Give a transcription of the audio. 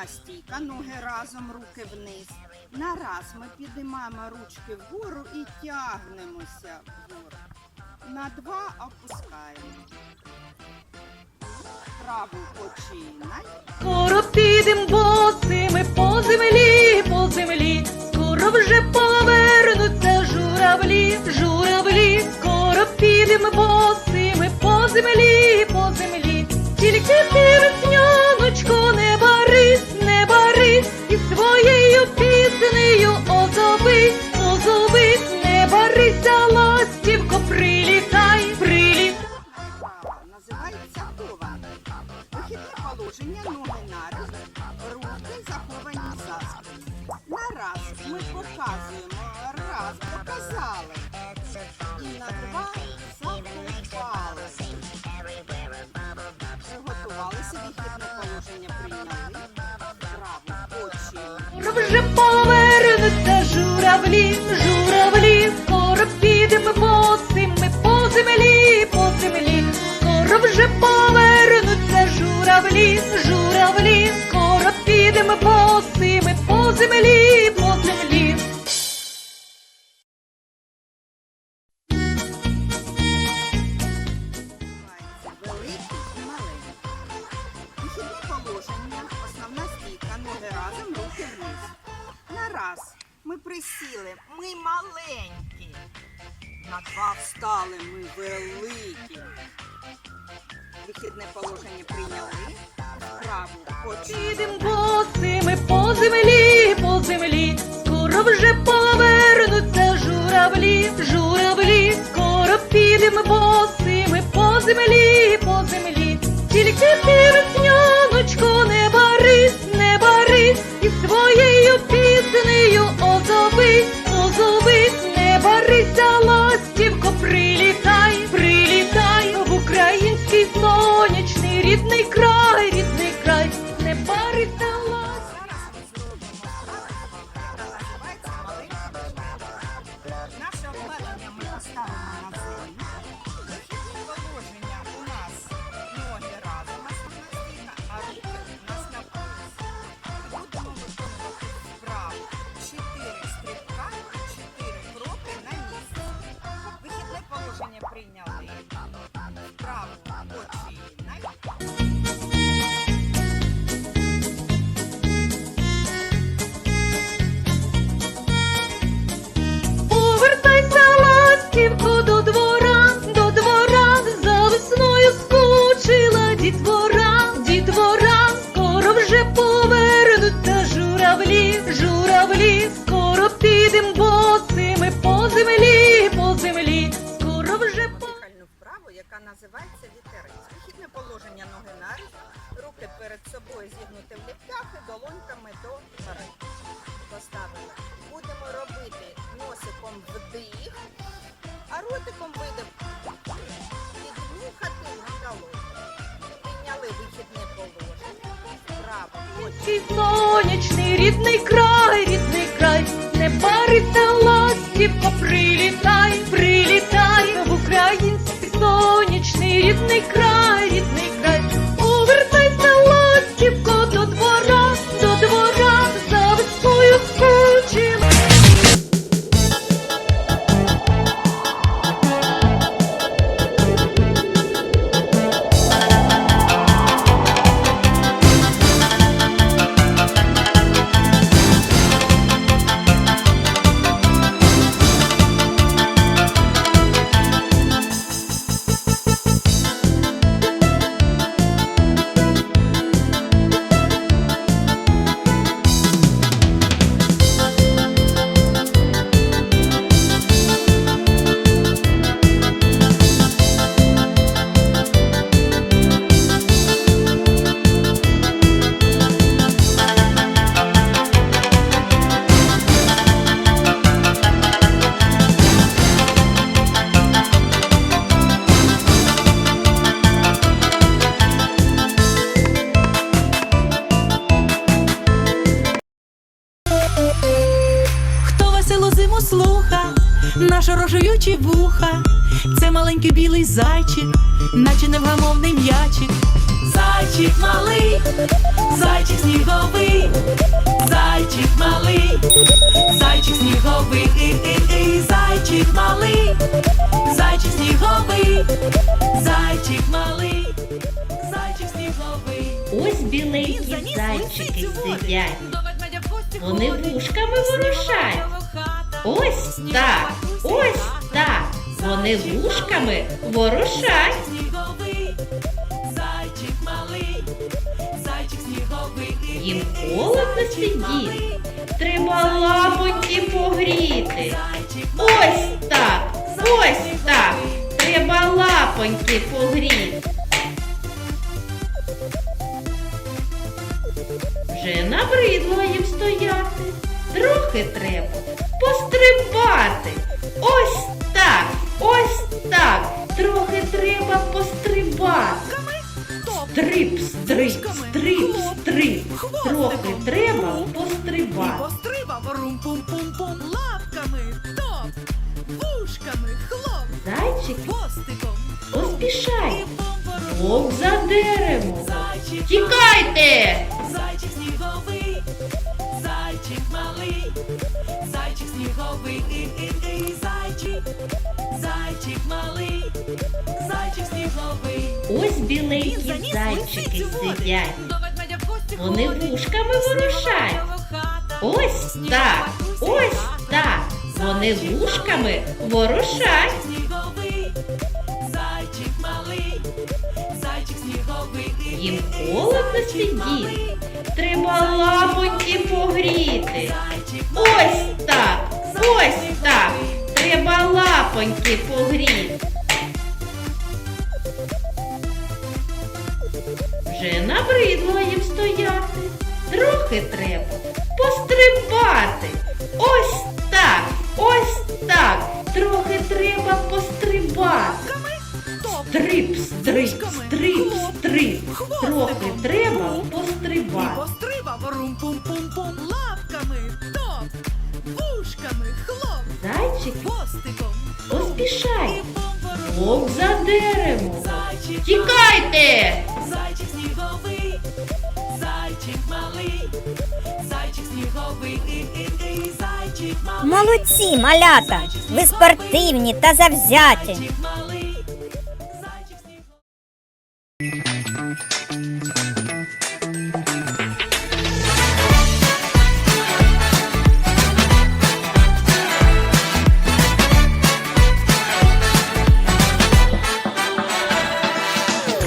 основна стійка, ноги разом, руки вниз. На раз ми підіймаємо ручки вгору і тягнемося вгору. На два опускаємо. Праву починай. Скоро підем босими по землі, по землі, скоро вже повернуться журавлі, журавлі, скоро підем босими по землі, по землі, тільки ти, весняночко, не Очі. Вже повернуться журавлі, журавлі, скоро підемо босими по землі, по землі, скоро вже повернуться журавлі, журавлі, скоро підемо ми по землі, На два встали, ми великі. Вихідне положення прийняли. Почали. Підем босими по землі, по землі, скоро вже повернуться журавлі, журавлі, скоро підемо босими називається вітерець. Вихідне положення ноги наріз, руки перед собою зігнути в ліктях і долоньками до гори. Поставили. Будемо робити носиком вдих, а ротиком видих. Піднюхати на долоні. Підняли вихідне положення. Цей сонячний рідний край, рідний край, не бариться ластівко, прилітай, прилітай рідний край, рідний край, увертайся, ластівко, до двора, до двора, за весною скучила. Веселу зиму слуха, наша рожуючі вуха, це маленький білий зайчик, наче невгамовний м'ячик. зайчик малий, зайчик сніговий, зайчик малий, зайчик сніговий, і, і, і, зайчик малий, зайчик сніговий, зайчик малий, зайчик сніговий. Ось біленькі зайчики сидять. Вони вушками ворушать. Ось так, ось так. Вони вушками ворушать. Зайчик малий, зайчик сніговий, Їм холодно сидіти. Треба лапоньки погріти. Ось так, ось так. Треба лапоньки погріти. Вже набридло їм стояти. Трохи треба пострибати. Ось так, ось так. Трохи треба пострибати. Стрип, стрип, стрип, стрип. Трохи треба пострибати. лапками, топ, вушками, хлоп, Зайчики хвостиком. поспішай. Вовк за деревом. Зайчик Тікайте! Сніговий, зайчик, зайчик малий, зайчик сніговий. Ось біленькі зайчики сидять. Вони вушками ворушать. Ось так, ось так. Вони вушками ворушать. Зайчик малий, зайчик сніговий, і, і, Їм холодно сидіти. Треба лапоньки погріти. Ось так, ось так. Треба лапоньки погріти. Вже набридло їм стояти. Трохи треба пострибати. Ось так, ось так. Трохи треба пострибати. Стрип, Вушками, стрип, стрип. Трохи треба пострибати. пострибав рум-пум-пум-пум лапками, Хвостиком. поспішай. Вовк за деревом. Тікайте! Зайчик сніговий, зайчик малий, зайчик сніговий, зайчик малий, Молодці, малята! Ви спортивні та завзяті.